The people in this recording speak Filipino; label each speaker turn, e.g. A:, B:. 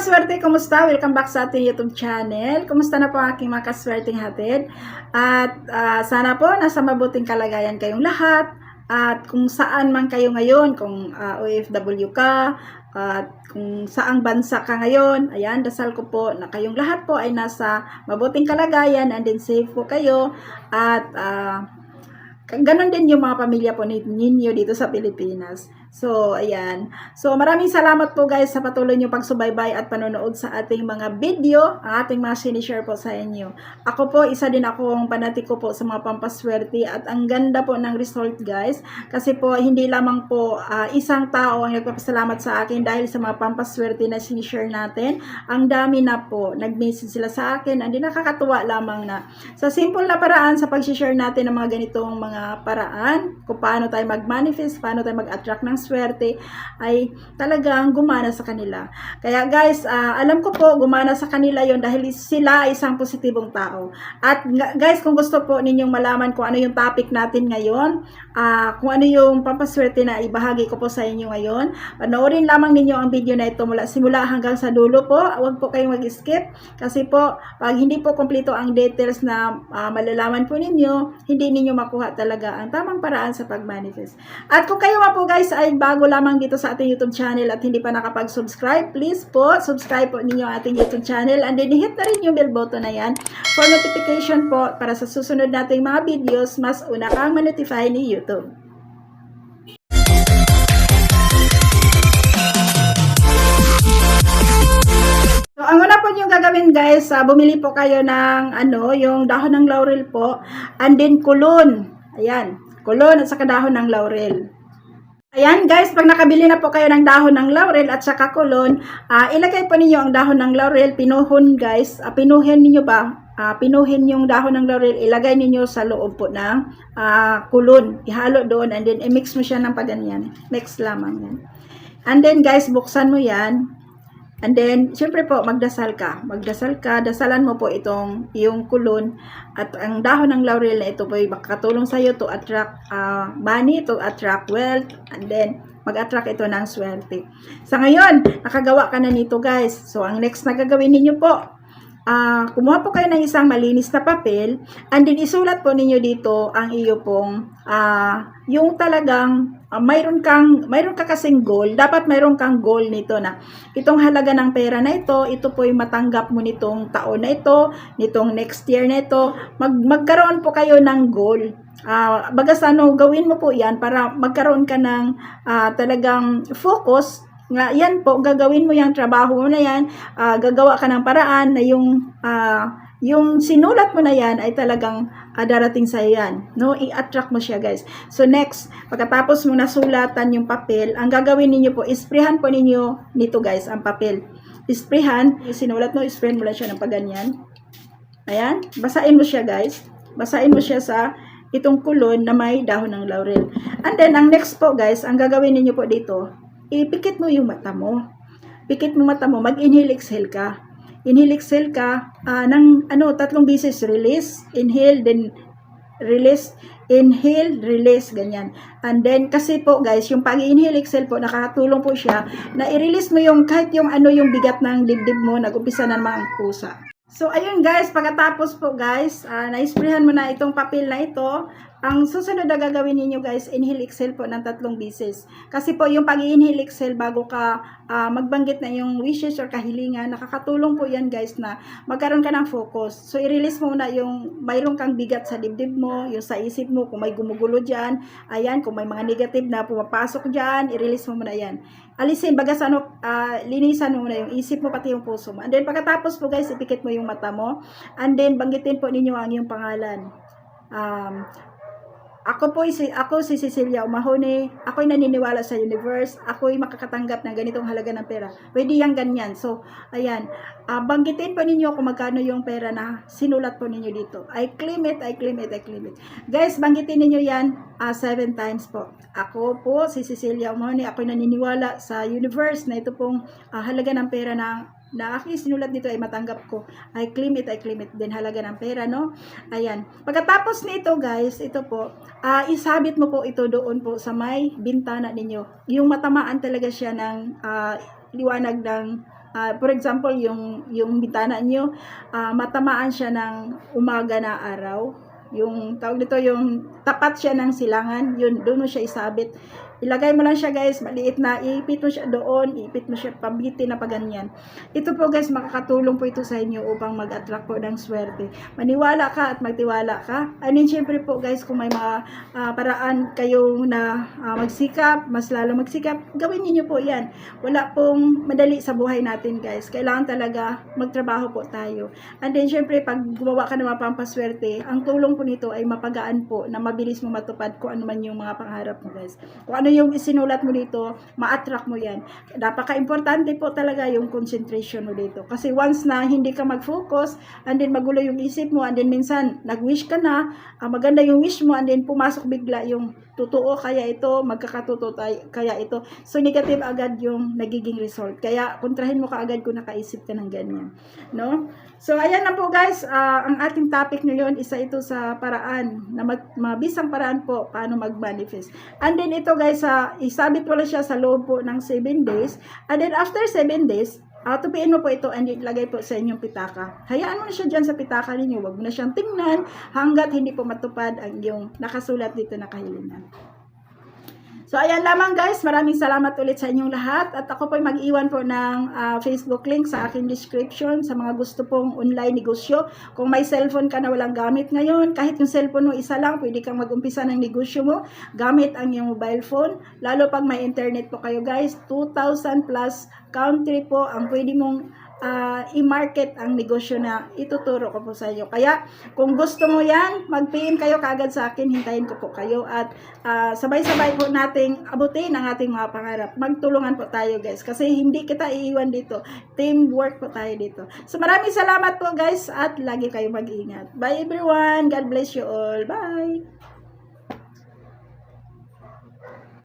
A: kaswerte, kumusta? Welcome back sa ating YouTube channel. Kumusta na po ang aking mga kaswerteng hatid? At ah, sana po nasa mabuting kalagayan kayong lahat. At kung saan man kayo ngayon, kung ah, OFW ka, at kung saang bansa ka ngayon, ayan, dasal ko po na kayong lahat po ay nasa mabuting kalagayan and then safe po kayo. At ah, Ganon din yung mga pamilya po ni- ninyo dito sa Pilipinas. So, ayan. So, maraming salamat po guys sa patuloy nyo pagsubaybay at panonood sa ating mga video, ang ating mga sinishare po sa inyo. Ako po, isa din akong panatiko po sa mga pampaswerte at ang ganda po ng result guys. Kasi po, hindi lamang po ah, isang tao ang nagpapasalamat sa akin dahil sa mga pampaswerte na sinishare natin. Ang dami na po, nag-message sila sa akin. Hindi nakakatuwa lamang na sa simple na paraan sa pag-share natin ng mga ganitong mga paraan, kung paano tayo mag-manifest, paano tayo mag-attract ng swerte, ay talagang gumana sa kanila. Kaya guys, ah, alam ko po, gumana sa kanila yon dahil sila ay isang positibong tao. At guys, kung gusto po ninyong malaman kung ano yung topic natin ngayon, ah, kung ano yung pampaswerte na ibahagi ko po sa inyo ngayon, panoorin lamang ninyo ang video na ito mula simula hanggang sa dulo po. Huwag po kayong mag-skip kasi po, pag hindi po kompleto ang details na ah, malalaman po ninyo, hindi ninyo makuha talaga ang tamang paraan sa pag-manifest. At kung kayo nga po guys ay bago lamang dito sa ating YouTube channel at hindi pa nakapag-subscribe, please po, subscribe po ninyo ating YouTube channel and then hit na rin yung bell button na yan for notification po para sa susunod nating mga videos, mas una kang ma-notify ni YouTube. So, ang una po yung gagawin guys, ah, bumili po kayo ng ano, yung dahon ng laurel po, and then kulon. Ayan, kulon at saka dahon ng laurel. Ayan guys, pag nakabili na po kayo ng dahon ng laurel at saka kulon, ah, ilagay po ninyo ang dahon ng laurel, pinuhon guys, Ah, pinuhin ninyo ba? Ah, pinuhin yung dahon ng laurel, ilagay ninyo sa loob po ng ah, kulon. Ihalo doon and then i-mix mo siya ng paganyan. Mix lamang yan. And then guys, buksan mo yan. And then, syempre po, magdasal ka. Magdasal ka, dasalan mo po itong iyong kulon at ang dahon ng laurel na ito po ay makakatulong sa iyo to attract uh, money, to attract wealth, and then mag-attract ito ng swerte. Sa ngayon, nakagawa ka na nito guys. So, ang next na gagawin ninyo po, ah kumuha po kayo ng isang malinis na papel. And then isulat po ninyo dito ang iyo pong ah yung talagang ah, mayroon kang mayroon ka kasing goal. Dapat mayroon kang goal nito na itong halaga ng pera na ito ito po yung matanggap mo nitong taon na ito nitong next year na ito. Mag magkaroon po kayo ng goal. Ah, bagas ano gawin mo po 'yan para magkaroon ka ng ah, talagang focus nga yan po gagawin mo yung trabaho mo na yan ah, gagawa ka ng paraan na yung ah, yung sinulat mo na yan ay talagang ah, darating sa yan no? I-attract mo siya guys. So next pagkatapos mo nasulatan yung papel ang gagawin ninyo po isprehan po ninyo nito guys ang papel. Isprehan yung sinulat mo isprehan mo lang siya ng paganyan. Ayan basahin mo siya guys. Basahin mo siya sa itong kulon na may dahon ng laurel. And then ang next po guys ang gagawin ninyo po dito ipikit mo yung mata mo. Pikit mo mata mo, mag-inhale, exhale ka. Inhale, exhale ka, ah, ng ano, tatlong beses, release, inhale, then release, inhale, release, ganyan. And then, kasi po guys, yung pag-inhale, exhale po, nakakatulong po siya na i-release mo yung, kahit yung ano, yung bigat ng dibdib mo, nag-umpisa na naman pusa. So, ayun guys, pagkatapos po guys, uh, na-sprayhan mo na itong papel na ito, ang susunod na gagawin ninyo guys, inhale, exhale po ng tatlong beses. Kasi po yung pag-inhale, exhale bago ka ah, magbanggit na yung wishes or kahilingan, nakakatulong po yan guys na magkaroon ka ng focus. So, i-release mo na yung mayroon kang bigat sa dibdib mo, yung sa isip mo, kung may gumugulo dyan, ayan, kung may mga negative na pumapasok dyan, i-release mo muna yan. Alisin, bagas ano, ah, linisan mo muna yung isip mo, pati yung puso mo. And then, pagkatapos po guys, ipikit mo yung mata mo. And then, banggitin po ninyo ang iyong pangalan. Um, ako po si ako si Cecilia Umahone. Ako'y naniniwala sa universe. Ako'y makakatanggap ng ganitong halaga ng pera. Pwede yang ganyan. So, ayan. Ah, banggitin po ninyo kung magkano yung pera na sinulat po ninyo dito. I claim it, I claim it, I claim it. Guys, banggitin ninyo yan ah, seven times po. Ako po si Cecilia Umahone. Ako'y naniniwala sa universe na ito pong ah, halaga ng pera na na aking sinulat dito ay matanggap ko. I claim it, I claim it. Din halaga ng pera, no? Ayan. Pagkatapos nito, guys, ito po, ah isabit mo po ito doon po sa may bintana ninyo. Yung matamaan talaga siya ng ah, liwanag ng Ah, for example, yung yung bintana nyo, ah, matamaan siya ng umaga na araw. Yung tawag dito, yung tapat siya ng silangan, yun, doon mo siya isabit. Ilagay mo lang siya guys, maliit na, iipit mo siya doon, iipit mo siya pabitin na paganyan. Ito po guys, makakatulong po ito sa inyo upang mag-attract po ng swerte. Maniwala ka at magtiwala ka. And then syempre po guys, kung may mga ah, paraan kayo na ah, magsikap, mas lalo magsikap, gawin niyo po yan. Wala pong madali sa buhay natin guys. Kailangan talaga magtrabaho po tayo. And then syempre, pag gumawa ka ng mga pampaswerte, ang tulong po nito ay mapagaan po na mabilis mo matupad kung ano man yung mga pangarap mo guys. Kung ano yung isinulat mo dito, ma-attract mo yan. Napaka-importante po talaga yung concentration mo dito. Kasi once na hindi ka mag-focus, and then magulo yung isip mo, and then minsan, nag-wish ka na, ah, maganda yung wish mo, and then pumasok bigla yung totoo kaya ito, magkakatotoo kaya ito. So, negative agad yung nagiging result. Kaya, kontrahin mo ka agad kung nakaisip ka ng ganyan. No? So, ayan na po guys, ah, ang ating topic ngayon, isa ito sa paraan, na mag, mabisang paraan po, paano mag-manifest. And then ito guys, ah, isabit lang siya sa loob po ng 7 days. And then after 7 days, uh, tupiin mo po ito and ilagay po sa inyong pitaka. Hayaan mo na siya dyan sa pitaka ninyo. Huwag mo na siyang tingnan hanggat hindi po matupad ang yung nakasulat dito na kahilingan. So, ayan lamang guys. Maraming salamat ulit sa inyong lahat. At ako po mag-iwan po ng ah, Facebook link sa aking description sa mga gusto pong online negosyo. Kung may cellphone ka na walang gamit ngayon, kahit yung cellphone mo isa lang, pwede kang mag-umpisa ng negosyo mo gamit ang iyong mobile phone. Lalo pag may internet po kayo guys, 2,000 plus country po ang pwede mong ah, i-market ang negosyo na ituturo ko po sa inyo. Kaya, kung gusto mo yan, mag-PM kayo kagad sa akin, hintayin ko po kayo at ah, sabay-sabay po nating abutin ang ating mga pangarap. Magtulungan po tayo guys, kasi hindi kita iiwan dito. Teamwork po tayo dito. So, maraming salamat po guys at lagi kayo mag-ingat. Bye everyone! God bless you all. Bye!